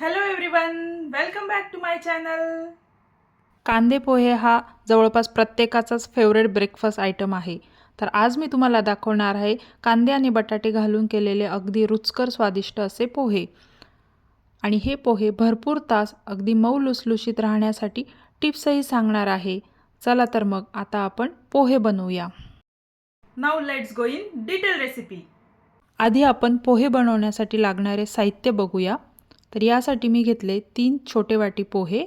Hello everyone welcome back to my channel कांदे पोहे हा जवळपास प्रत्येकाचाच फेवरेट ब्रेकफास्ट आयटम आहे. तर आज मी तुम्हाला दाखवणार आहे कांदे आणि बटाटे घालून केलेले अगदी रुचकर स्वादिष्ट असे पोहे. आणि हे पोहे भरपूर तास अगदी मऊ लुसलुशीत राहण्यासाठी टिप्सही सांगणार आहे. चला तर मग आता आपण पोहे बनवूया. Now let's go in detail recipe आधी आपण पोहे बनवण्यासाठी लागणारे साहित्य बघूया. तर यासाठी मी घेतले तीन छोटे वाटी पोहे.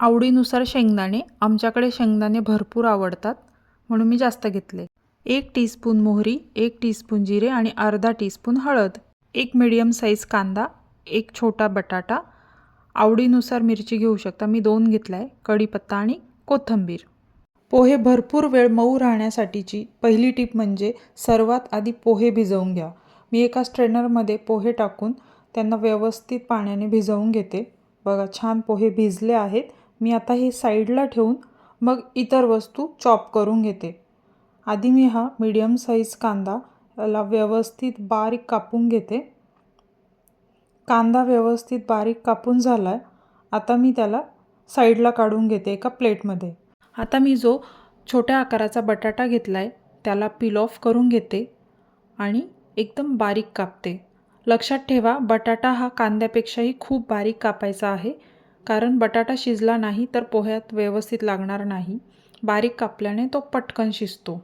आवडीनुसार शेंगदाणे. आमच्याकडे शेंगदाणे भरपूर आवडतात म्हणून मी जास्त घेतले. एक टीस्पून मोहरी एक टीस्पून जिरे आणि अर्धा टीस्पून हळद. एक मिडियम साईज कांदा एक छोटा बटाटा. आवडीनुसार मिरची घेऊ शकता. मी दोन घेतला आहे कढीपत्ता आणि कोथिंबीर. पोहे भरपूर वेळ मऊ राहण्यासाठीची पहिली टीप म्हणजे सर्वात आधी पोहे भिजवून घ्या. मी एका स्ट्रेनरमध्ये पोहे टाकून त्यांना व्यवस्थित पाण्याने भिजवून घेते. बघा छान पोहे भिजले आहेत. मी आता हे साईडला ठेवून मग इतर वस्तू चॉप करून घेते. आधी मी हा मीडियम साईज कांदा याला व्यवस्थित बारीक कापून घेते. कांदा व्यवस्थित बारीक कापून झाला आहे आता मी त्याला साईडला काढून घेते एका प्लेटमध्ये. आता मी जो छोट्या आकाराचा बटाटा घेतला आहे त्याला पील ऑफ करून घेते आणि एकदम बारीक कापते. लक्षात ठेवा बटाटा हा कांद्यापेक्षाही खूप बारीक कापायचा आहे. कारण बटाटा शिजला नाही तर पोह्यात व्यवस्थित लागणार नाही. बारीक कापल्याने तो पटकन शिजतो.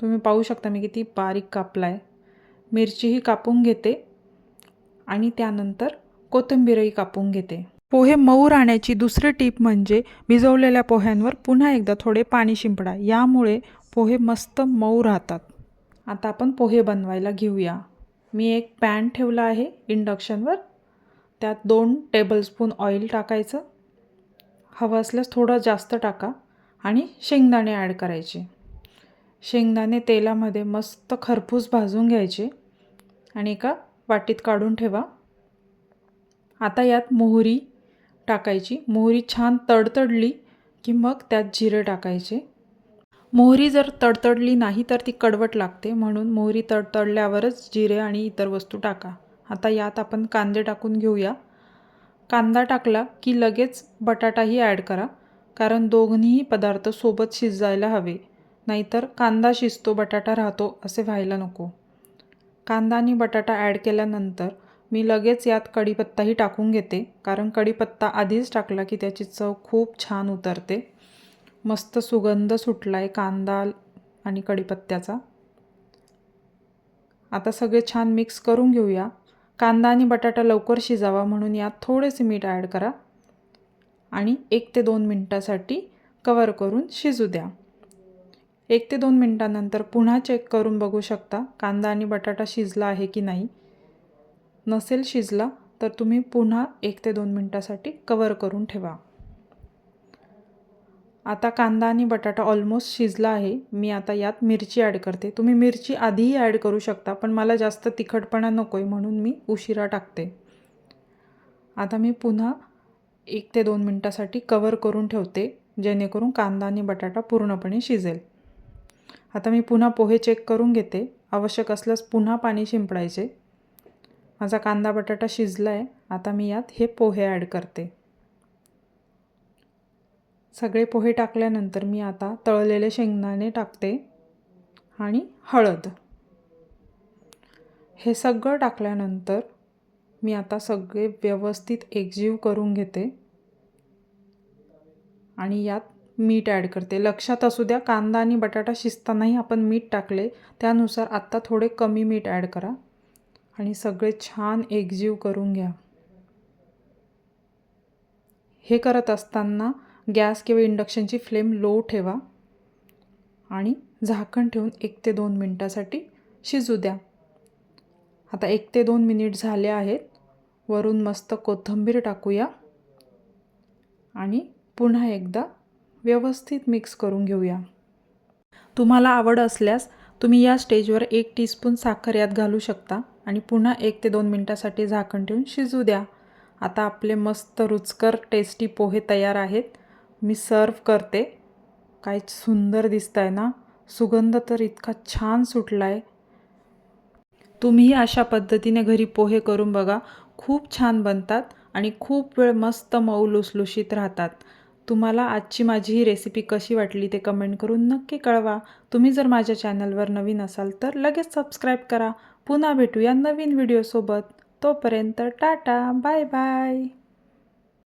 तुम्ही पाहू शकता मी किती बारीक कापला आहे मिरचीही कापून घेते आणि त्यानंतर कोथिंबीरही कापून घेते. पोहे मऊ राहण्याची दुसरी टीप म्हणजे भिजवलेल्या पोह्यांवर पुन्हा एकदा थोडे पाणी शिंपडा. यामुळे पोहे मस्त मऊ राहतात. आता आपण पोहे बनवायला घेऊया. मी एक पॅन ठेवला आहे इंडक्शनवर त्यात दोन टेबलस्पून ऑइल टाकायचं. हवं असल्यास थोडं जास्त टाका आणि शेंगदाणे ॲड करायचे. शेंगदाणे तेलामध्ये मस्त खरपूस भाजून घ्यायचे आणि एका वाटीत काढून ठेवा. आता यात मोहरी टाकायची. मोहरी छान तडतडली की मग त्यात जिरे टाकायचे. मोहरी जर तडतडली नाही तर ती कडवट लागते म्हणून मोहरी तडतडल्यावरच जिरे आणि इतर वस्तू टाका. आता यात आपण कांदे टाकून घेऊया. कांदा टाकला की लगेच बटाटाही ॲड करा कारण दोघंही पदार्थ सोबत शिजायला हवे. नाहीतर कांदा शिजतो बटाटा राहतो असे व्हायला नको. कांदा आणि बटाटा ॲड केल्यानंतर मी लगेच यात कढीपत्ताही टाकून घेते कारण कढीपत्ता आधीच टाकला की त्याची चव खूप छान उतरते. मस्त सुगंध सुटला आहे कांदा आणि कढीपत्त्याचा. आता सगळे छान मिक्स करून घेऊया. कांदा आणि बटाटा लवकर शिजावा म्हणून यात थोडेसे मीठ ॲड करा आणि एक ते दोन मिनटासाठी कवर करून शिजू द्या. एक ते दोन मिनटानंतर पुन्हा चेक करून बघू शकता कांदा आणि बटाटा शिजला आहे की नाही. नसेल शिजला तर तुम्ही पुन्हा एक ते दोन मिनटासाठी कवर करून ठेवा. आता कांदा आणि बटाटा ऑलमोस्ट शिजला आहे. मी आता यात मिरची ॲड करते. तुम्ही मिरची आधीही ॲड करू शकता पण मला जास्त तिखटपणा नको आहे म्हणून मी उशिरा टाकते. आता मी पुन्हा एक ते दोन मिनटासाठी कवर करून ठेवते जेणेकरून कांदा आणि बटाटा पूर्णपणे शिजेल. आता मी पुन्हा पोहे चेक करून घेते. आवश्यक असल्यास पुन्हा पाणी शिंपडायचे. माझा कांदा बटाटा शिजला आहे आता मी यात हे पोहे ॲड करते. सगळे पोहे टाकल्यानंतर मी आता तळलेले शेंगदाणे टाकते आणि हळद. हे सगळं टाकल्यानंतर मी आता सगळे व्यवस्थित एकजीव करून घेते आणि यात मीठ ॲड करते. लक्षात असू द्या कांदा आणि बटाटा शिजतानाही आपण मीठ टाकले त्यानुसार आत्ता थोडे कमी मीठ ॲड करा आणि सगळे छान एकजीव करून घ्या. हे करत असताना गॅस किंवा इंडक्शनची फ्लेम लो ठेवा आणि झाकण ठेवून एक ते दोन मिनटासाठी शिजू द्या. आता एक ते दोन मिनिट झाले आहेत. वरून मस्त कोथिंबीर टाकूया आणि पुन्हा एकदा व्यवस्थित मिक्स करून घेऊया. तुम्हाला आवड असल्यास तुम्ही या स्टेजवर एक टीस्पून साखर यात घालू शकता आणि पुन्हा एक ते दोन मिनटासाठी झाकण ठेवून शिजू द्या. आता आपले मस्त रुचकर टेस्टी पोहे तयार आहेत. मी सर्व करते. काय सुंदर दिसत आहे ना? सुगंध तर इतका छान सुटला आहे तुम्हीही अशा पद्धतीने घरी पोहे करून बघा. खूप छान बनतात आणि खूप वेळ मस्त मऊ लुसलुशीत राहतात. तुम्हाला आजची माझी ही रेसिपी कशी वाटली ते कमेंट करून नक्की कळवा. तुम्ही जर माझ्या चॅनलवर नवीन असाल तर लगेच सबस्क्राईब करा. पुन्हा भेटूया नवीन व्हिडिओसोबत तोपर्यंत टाटा बाय बाय